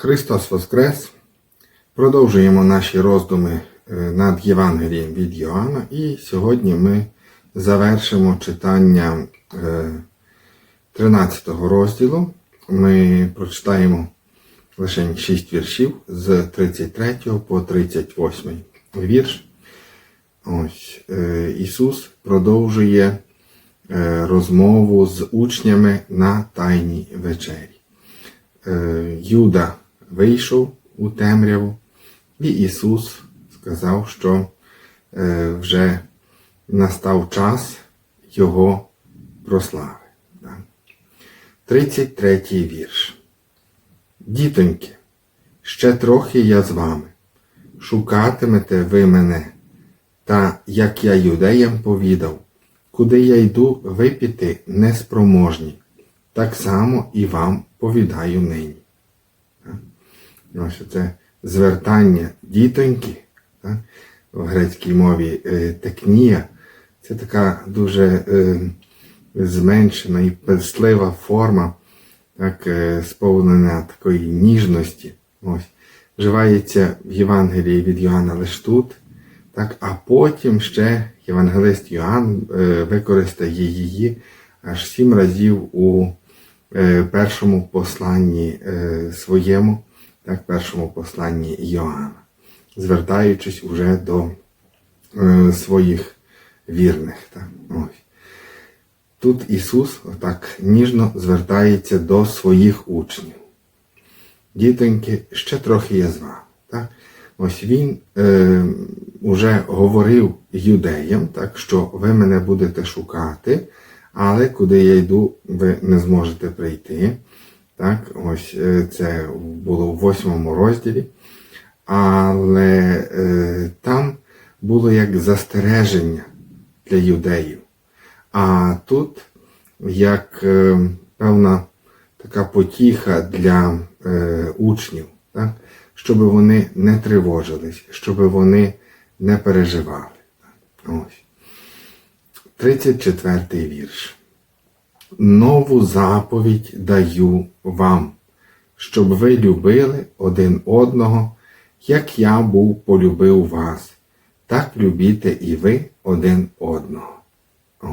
Христос Воскрес! Продовжуємо наші роздуми е, над Євангелієм від Йоанна, і сьогодні ми завершимо читання е, 13 розділу. Ми прочитаємо лише 6 віршів з 33 по 38 вірш. Ось, е, Ісус продовжує е, розмову з учнями на Тайній вечері. Е, Юда вийшов у темряву, і Ісус сказав, що е, вже настав час Його прослави. 33 вірш. Дітоньки, ще трохи я з вами. Шукатимете ви мене, та як я юдеям повідав, куди я йду, ви піти неспроможні. Так само і вам повідаю нині. Так? Ось це звертання дітоньки так? в грецькій мові е, текнія. Це така дуже е, зменшена і песлива форма, так, е, сповнена такої ніжності. Ось. Вживається в Євангелії від Йоанна лише тут. Так, а потім ще євангелист Йоанн використає її аж сім разів у першому посланні своєму, так, першому посланні Йоанна, звертаючись уже до е, своїх вірних. Так, ось. Тут Ісус отак ніжно звертається до своїх учнів. Дітоньки, ще трохи я з вами. Так? Ось він е, уже говорив юдеям, так, що ви мене будете шукати, але куди я йду, ви не зможете прийти. Так, ось е, Це було в восьмому розділі. Але е, там було як застереження для юдеїв. А тут як е, певна така потіха для е, учнів, так? щоб вони не тривожились, щоб вони не переживали. Ось. 34 вірш. Нову заповідь даю вам, щоб ви любили один одного, як я був полюбив вас, так любіте і ви один одного. Ось.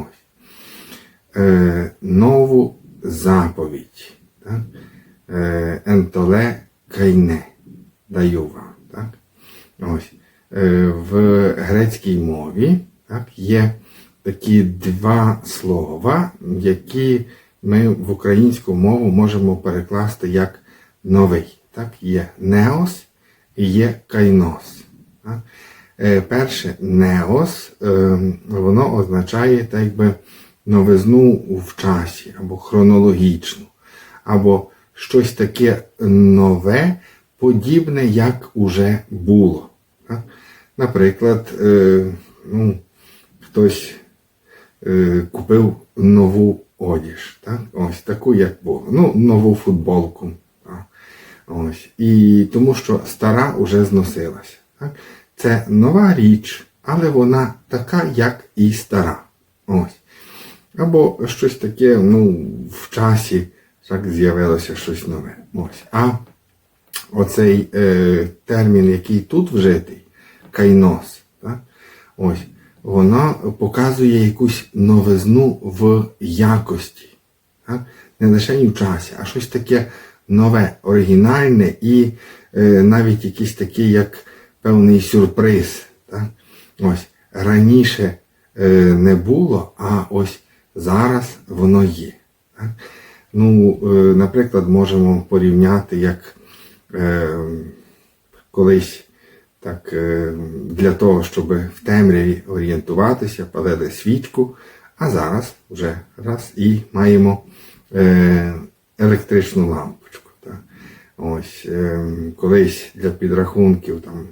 Е, нову заповідь. Так? Е, ентоле кайне даю вам. Так? Ось. Е, в грецькій мові так, є такі два слова, які ми в українську мову можемо перекласти як новий. Так? Є неос і є кайнос. Е, перше неос, е, воно означає так якби новизну в часі, або хронологічну, або щось таке нове, подібне, як уже було. Наприклад, е, ну, хтось купив нову одіж, так? ось таку, як було. Ну, нову футболку. Так? Ось. І тому що стара вже зносилася. Так? Це нова річ, але вона така, як і стара. Ось. Або щось таке, ну, в часі так з'явилося щось нове. Ось. А оцей е, термін, який тут вжитий, кайнос, так? ось, вона показує якусь новизну в якості. Так? Не лише в часі, а щось таке нове, оригінальне і е, навіть якийсь такий, як певний сюрприз. Так? Ось, Раніше е, не було, а ось зараз воно є. Так? Ну, е, Наприклад, можемо порівняти, як е, колись так, е, для того, щоб в темряві орієнтуватися, палили свічку, а зараз вже раз і маємо е, електричну лампочку. Так? Ось, е, Колись для підрахунків там,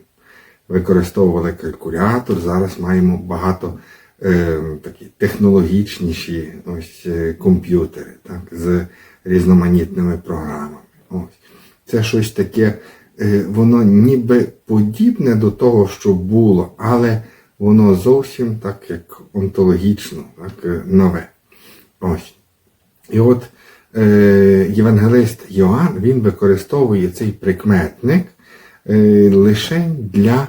використовували калькулятор, зараз маємо багато такі технологічніші ось, комп'ютери так, з різноманітними програмами. Ось. Це щось таке, воно ніби подібне до того, що було, але воно зовсім так як онтологічно, так, е, нове. Ось. І от е, євангелист Йоанн він використовує цей прикметник е, лише для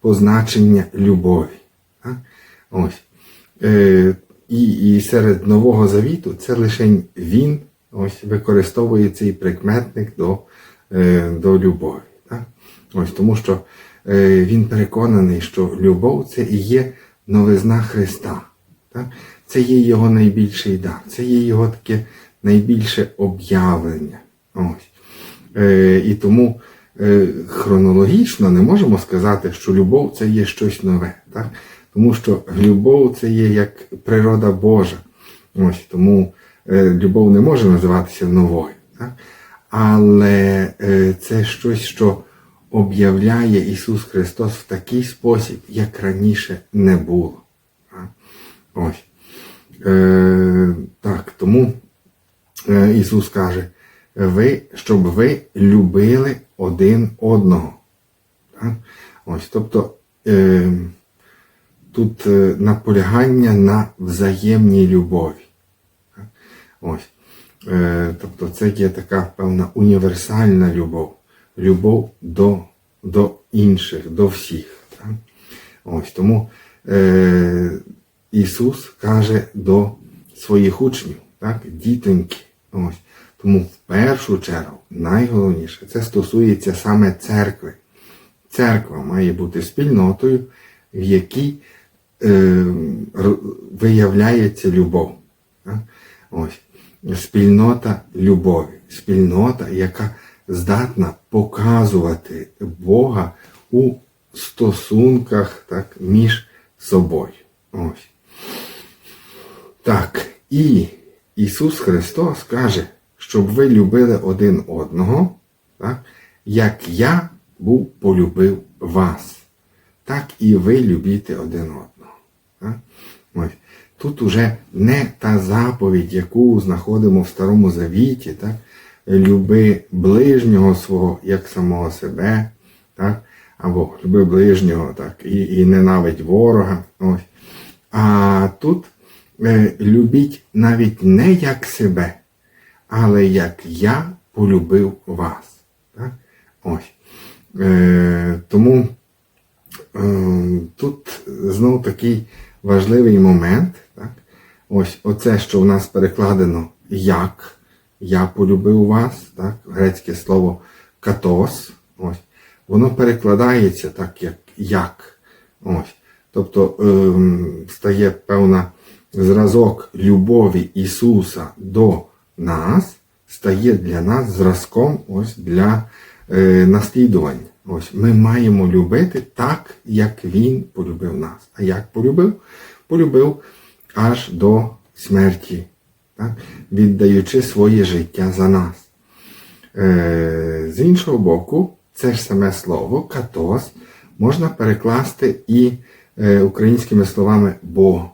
позначення любові. Так? Ось. Е, і, і серед Нового Завіту це лише він ось, використовує цей прикметник до, е, до любові. Ось, тому що е, він переконаний, що любов це і є новизна Христа. Це є його найбільший дар, це є його таке найбільше об'явлення. Ось. Е, і тому е, хронологічно не можемо сказати, що любов це є щось нове. Тому що любов це є як природа Божа. Ось, тому е, любов не може називатися новою. Так? Але е, це щось, що об'являє Ісус Христос в такий спосіб, як раніше не було. Ось. Е, так, тому е, Ісус каже, ви, щоб ви любили один одного. Ось, тобто е, тут е, наполягання на взаємній любові. Ось. Е, тобто це є така певна універсальна любов. Любов до, до інших, до всіх. Ось тому е, Ісус каже до своїх учнів, так, дітоньки. Ось. Тому в першу чергу найголовніше це стосується саме церкви. Церква має бути спільнотою, в якій е, виявляється любов. Так? Ось. Спільнота любові, спільнота, яка здатна показувати Бога у стосунках так, між собою. Ось. Так, і Ісус Христос каже, щоб ви любили один одного, так, як я був полюбив вас, так і ви любіте один одного. Так? Ось. Тут уже не та заповідь, яку знаходимо в Старому Завіті, так? люби ближнього свого як самого себе, так? або люби ближнього так? І, і ненавидь ворога. Ось. А тут е, любіть навіть не як себе, але як я полюбив вас. Так? Ось. Е, тому е, тут знов такий важливий момент. Ось оце, що у нас перекладено як я полюбив вас, так? грецьке слово катос. Ось. Воно перекладається так, як як. Ось. Тобто ем, стає певна зразок любові Ісуса до нас, стає для нас зразком ось для е, наслідування. Ось ми маємо любити так, як Він полюбив нас. А як полюбив? Полюбив аж до смерті, так? віддаючи своє життя за нас. Е, з іншого боку, це ж саме слово катос можна перекласти і е, українськими словами бо,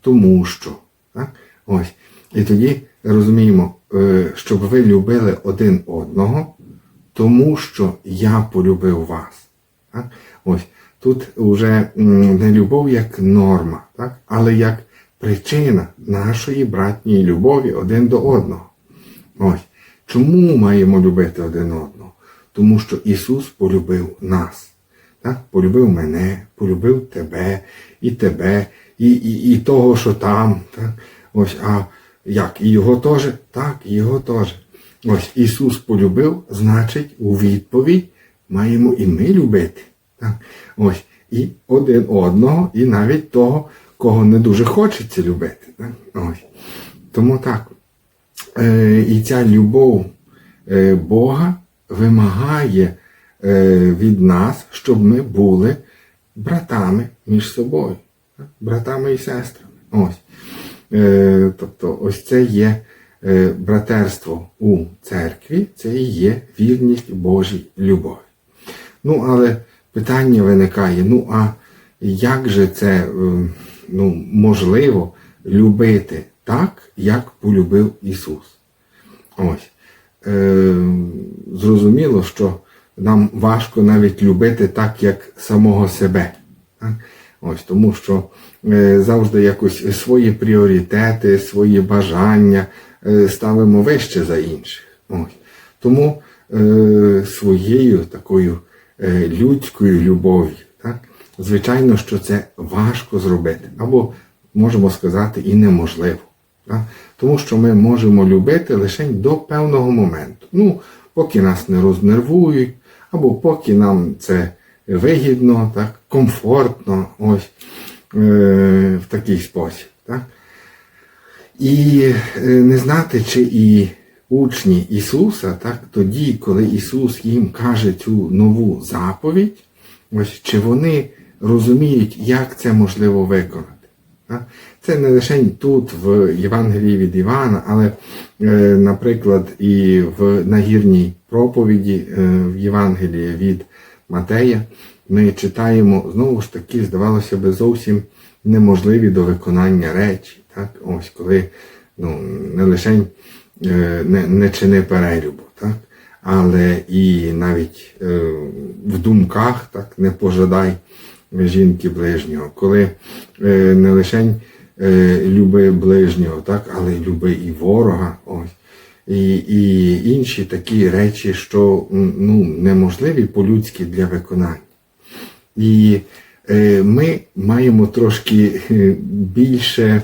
тому що. Так? Ось. І тоді розуміємо, е, щоб ви любили один одного, тому що я полюбив вас. Так? Ось. Тут вже не любов як норма, так? але як причина нашої братньої любові один до одного. Ось. Чому маємо любити один одного? Тому що Ісус полюбив нас. Так? Полюбив мене, полюбив тебе, і тебе, і, і, і того, що там. Так? Ось, а як? І його теж? Так, і його теж. Ось Ісус полюбив, значить, у відповідь маємо і ми любити. Так? Ось, і один одного, і навіть того, кого не дуже хочеться любити. Так? Ось. Тому так. Е, і ця любов е, Бога вимагає е, від нас, щоб ми були братами між собою, так? братами і сестрами. Ось. Е, тобто, ось це є е, братерство у церкві, це і є вірність Божій любові. Ну, але питання виникає: ну а як же це е, ну, можливо любити так, як полюбив Ісус? Ось. Е, зрозуміло, що нам важко навіть любити так, як самого себе. Так? Ось, тому що е, завжди якось свої пріоритети, свої бажання, е, ставимо вище за інших. Ось. Тому е, своєю такою е, людською любов'ю, так, звичайно, що це важко зробити, або можемо сказати і неможливо. Так? Тому що ми можемо любити лише до певного моменту. Ну, поки нас не рознервують, або поки нам це вигідно, так, комфортно, ось е, в такий спосіб. Так? І е, не знати, чи і учні Ісуса, так, тоді, коли Ісус їм каже цю нову заповідь, ось чи вони розуміють, як це можливо виконати. Це не лише тут, в Євангелії від Івана, але, е, наприклад, і в нагірній проповіді е, в Євангелії від Матея ми читаємо знову ж таки, здавалося би, зовсім неможливі до виконання речі. Так? Ось коли ну, не лише е, не, не чини перелюбу, так? але і навіть в думках так, не пожадай жінки ближнього, коли е, не лише е, люби ближнього, так, але люби і ворога. Ось. І, і інші такі речі, що ну, неможливі по-людськи для виконання. І е, ми маємо трошки е, більше,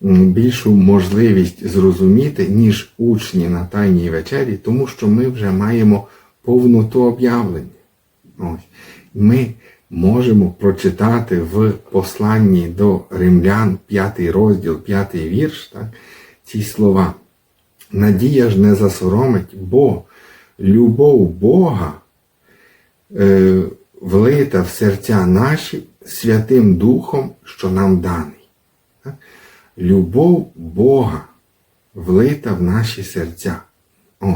більшу можливість зрозуміти, ніж учні на Тайній вечері, тому що ми вже маємо повноту об'явлення. Ось. Ми можемо прочитати в посланні до римлян, 5 розділ, 5 вірш, так, ці слова. Надія ж не засоромить, бо любов Бога е, влита в серця наші Святим Духом, що нам даний. Так? Любов Бога влита в наші серця. Ось.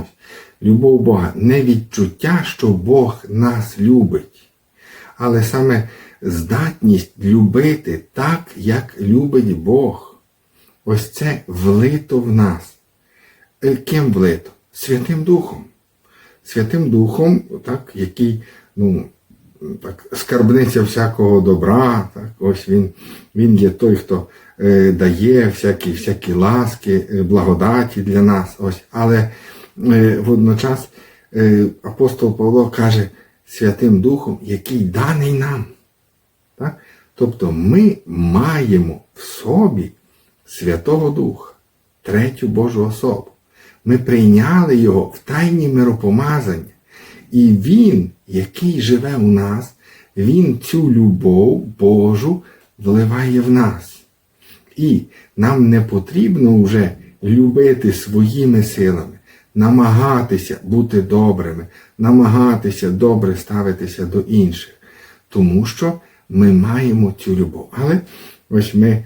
Любов Бога не відчуття, що Бог нас любить, але саме здатність любити так, як любить Бог. Ось це влито в нас. Е, Ким влито? Святим Духом. Святим Духом, так, який, ну, так, скарбниця всякого добра, так, ось він, він є той, хто е, дає всякі, всякі ласки, е, благодаті для нас. Ось. Але е, водночас е, апостол Павло каже Святим Духом, який даний нам. Так? Тобто ми маємо в собі Святого Духа, третю Божу особу. Ми прийняли його в тайні миропомазання. І Він, який живе у нас, Він цю любов Божу вливає в нас. І нам не потрібно вже любити своїми силами, намагатися бути добрими, намагатися добре ставитися до інших, тому що ми маємо цю любов. Але ось ми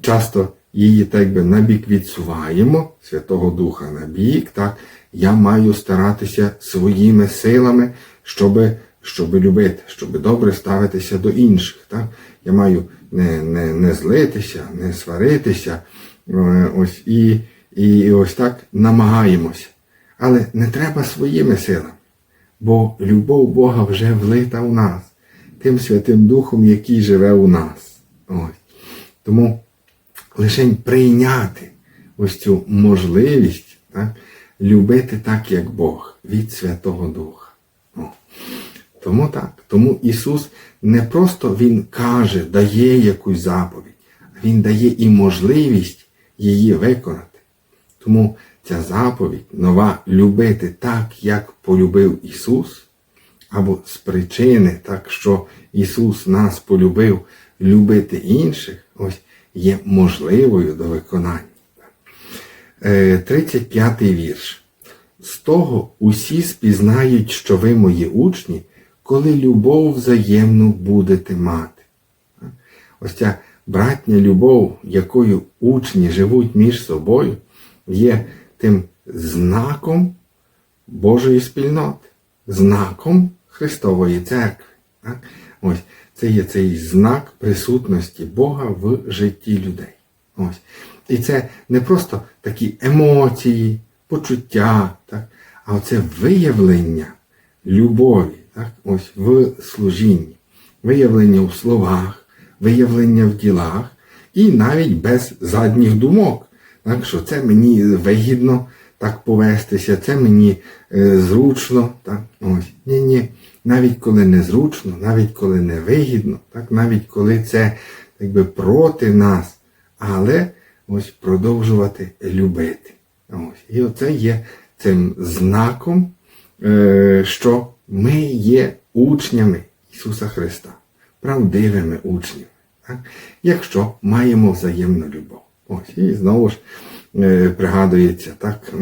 часто її так би набік відсуваємо, Святого Духа на бік, так, я маю старатися своїми силами, щоб, щоб любити, щоб добре ставитися до інших. Так? Я маю не, не, не злитися, не сваритися. е, Ось, і, і ось так намагаємося. Але не треба своїми силами, бо любов Бога вже влита у нас, тим Святим Духом, який живе у нас. Ось. Тому лише прийняти ось цю можливість так, любити так, як Бог від Святого Духа. О. Тому так. Тому Ісус не просто Він каже, дає якусь заповідь, а Він дає і можливість її виконати. Тому ця заповідь нова любити так, як полюбив Ісус, або з причини, так що Ісус нас полюбив любити інших, ось є можливою до виконання. Е, 35 вірш. З того усі спізнають, що ви мої учні, коли любов взаємну будете мати. Ось ця братня любов, якою учні живуть між собою, є тим знаком Божої спільноти, знаком Христової церкви. Так? Ось це є цей знак присутності Бога в житті людей. Ось. І це не просто такі емоції, почуття, так? а це виявлення любові так? Ось, в служінні, виявлення в словах, виявлення в ділах і навіть без задніх думок. Так, що це мені вигідно так повестися, це мені е, зручно. Так, ось. Ні, ні. Навіть коли не зручно, навіть коли не вигідно, так, навіть коли це якби, проти нас, але ось продовжувати любити. Ось. І оце є цим знаком, е, що ми є учнями Ісуса Христа, правдивими учнями, так? якщо маємо взаємну любов. Ось. І знову ж е, пригадується так,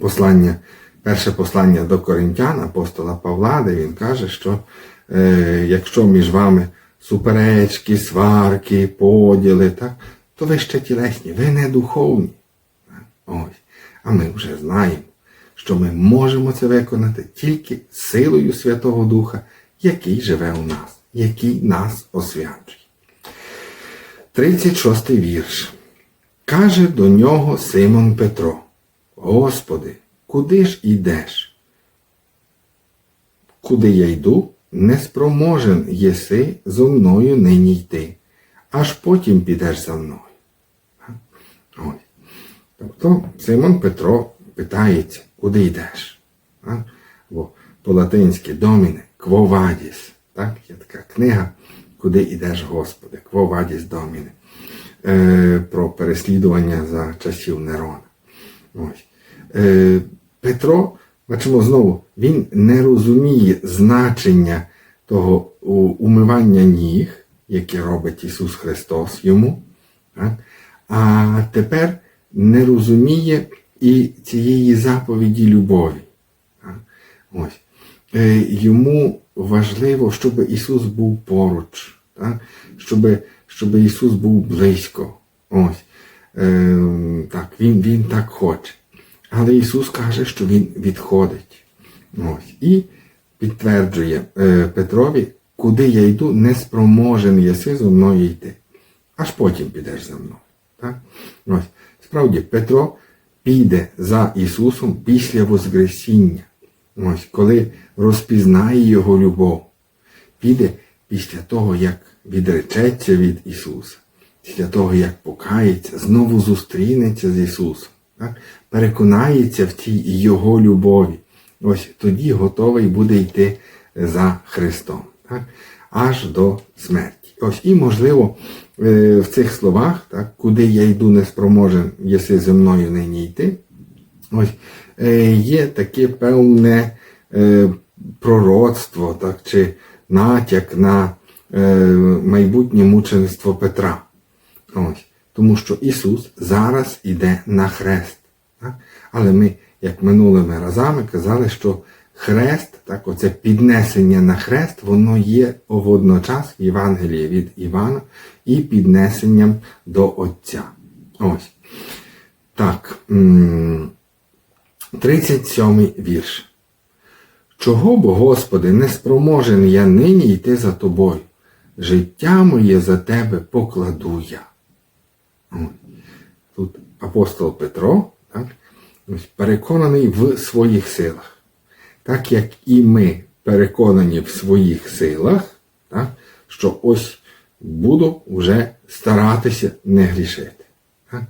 послання, перше послання до Коринтян апостола Павла, де він каже, що е, якщо між вами суперечки, сварки, поділи, так, то ви ще тілесні, ви не духовні. Ось. А ми вже знаємо, що ми можемо це виконати тільки силою Святого Духа, який живе у нас, який нас освячує. 36 вірш. Каже до нього Симон Петро: Господи, куди ж ідеш? Куди я йду, неспроможен єси зо мною нині йти, аж потім підеш за мною. Ось. Тобто Симон Петро питається, куди йдеш? Бо по-латинськи доміне кво вадіс. Так? Є така книга, куди йдеш, Господи, кво вадіс доміне. Е, про переслідування за часів Нерона. Ось. Е, Петро, бачимо знову, він не розуміє значення того умивання ніг, яке робить Ісус Христос йому. Так? А тепер не розуміє і цієї заповіді любові. Так? Ось. Е, Йому важливо, щоб Ісус був поруч, так? Щоб, щоб Ісус був близько. Ось. Е, так, він, він так хоче. Але Ісус каже, що Він відходить. Ось. І підтверджує е, Петрові, куди я йду, неспроможен єси зо мною йти. Аж потім підеш за мною. Так? Ось. Справді, Петро піде за Ісусом після Воскресіння. Ось, коли розпізнає Його любов. Піде після того, як відречеться від Ісуса, після того, як покається, знову зустрінеться з Ісусом, так? переконається в цій Його любові. Ось тоді готовий буде йти за Христом, так? аж до смерті. Ось і, можливо, е, в цих словах, так, куди я йду неспроможен, єси зі мною нині йти, ось є таке певне е, пророцтво, так, чи натяк на е, майбутнє мучеництво Петра. Ось. Тому що Ісус зараз іде на хрест. Так? Але ми, як минулими разами, казали, що хрест, так, оце піднесення на хрест, воно є водночас в Євангелії від Івана і піднесенням до Отця. Ось. Так. М, 37 вірш. Чого бо, Господи, не спроможен я нині йти за тобою? Життя моє за тебе покладу я. Тут апостол Петро так, переконаний в своїх силах. Так як і ми переконані в своїх силах, так, що ось буду вже старатися не грішити. Так?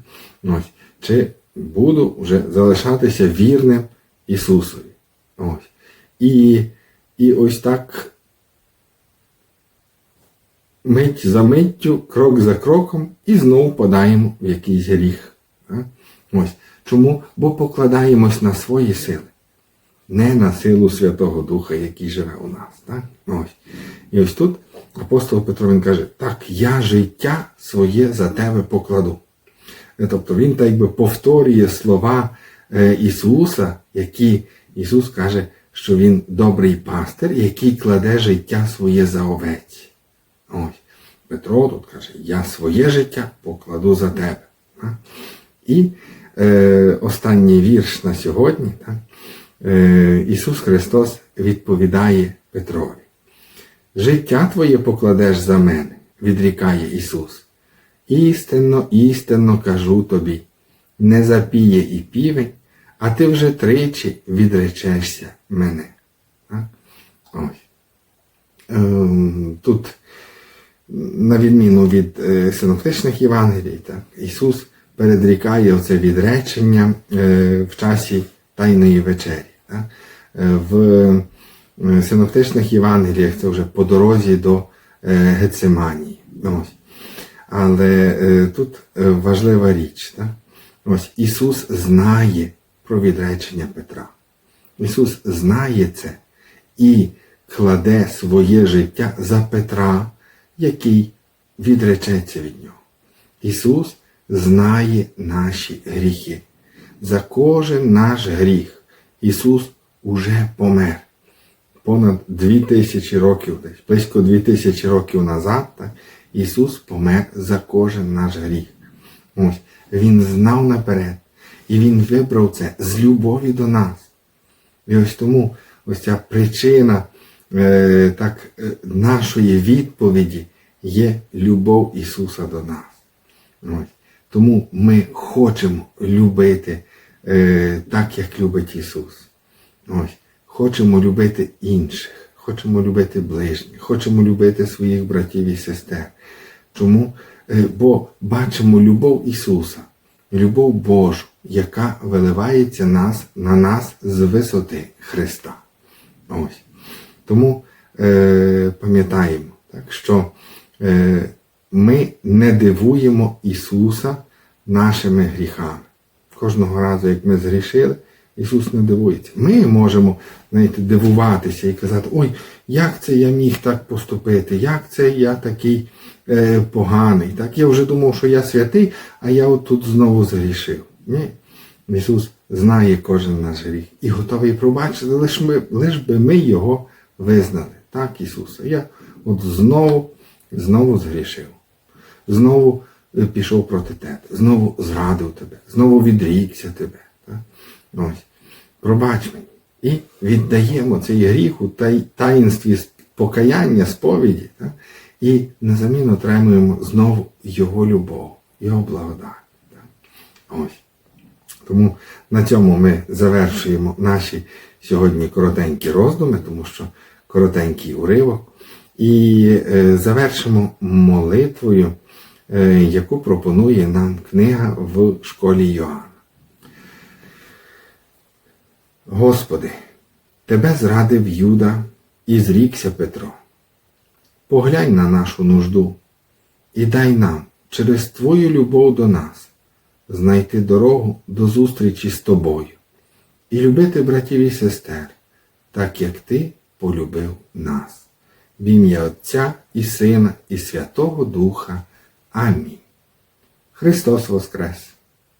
Ось. Чи буду вже залишатися вірним Ісусові. Ось. І, і ось так мить за миттю, крок за кроком, і знову подаємо в якийсь гріх. Ось. Чому? Бо покладаємось на свої сили, не на силу Святого Духа, який живе у нас. Так? Ось. І ось тут апостол Петро він каже, так, я життя своє за тебе покладу. Е, Тобто він так би повторює слова е, Ісуса, які Ісус каже, що Він добрий пастир, який кладе життя своє за овець. Ось. Петро тут каже, я своє життя покладу за тебе. І е, останній вірш на сьогодні. Так? Е, Ісус Христос відповідає Петрові. Життя твоє покладеш за мене, відрікає Ісус. Істинно, істинно кажу тобі, не запіє і півень, а ти вже тричі відречешся мене. Ось. Ем, Тут, на відміну від е, синоптичних Євангелій, так, Ісус передрікає оце відречення е, в часі Тайної вечері. так? Е, В синоптичних Євангеліях це вже по дорозі до Гециманії. Ось. Але е, тут е, важлива річ. Так? Ось Ісус знає про відречення Петра. Ісус знає це і кладе своє життя за Петра, який відречеться від нього. Ісус знає наші гріхи. За кожен наш гріх Ісус уже помер. Понад дві тисячі років, десь близько дві тисячі років назад, так, Ісус помер за кожен наш гріх. Ось, Він знав наперед, і Він вибрав це з любові до нас. І ось тому ось ця причина е, так, е, нашої відповіді є любов Ісуса до нас. Ось. Тому ми хочемо любити е, так, як любить Ісус. Ось. Хочемо любити інших, хочемо любити ближніх, хочемо любити своїх братів і сестер. Чому? Е, Бо бачимо любов Ісуса, любов Божу, яка виливається нас, на нас з висоти Христа. Ось. Тому е, пам'ятаємо, що е, ми не дивуємо Ісуса нашими гріхами. Кожного разу, як ми згрішили, Ісус не дивується. Ми можемо знаєте, дивуватися і казати, ой, як це я міг так поступити, як це я такий е, поганий. Так? Я вже думав, що я святий, а я от тут знову згрішив. Ні. Ісус знає кожен наш гріх і готовий пробачити, лиш, ми, лиш би ми його визнали. Так, Ісусе, я от знову, знову згрішив. Знову е, пішов проти тебе, знову зрадив тебе, знову відрікся тебе. Ось. Пробач мені. І віддаємо цей гріх у таїнстві покаяння, сповіді. Так? І на заміну отримуємо знову Його любов, Його благодать. Ось. Тому на цьому ми завершуємо наші сьогодні коротенькі роздуми, тому що коротенький уривок. І е, завершимо молитвою, е, яку пропонує нам книга в школі Йоанна. Господи, Тебе зрадив Юда і зрікся Петро. Поглянь на нашу нужду і дай нам через Твою любов до нас знайти дорогу до зустрічі з Тобою і любити братів і сестер, так як Ти полюбив нас. В ім'я Отця і Сина, і Святого Духа. Амінь. Христос Воскрес!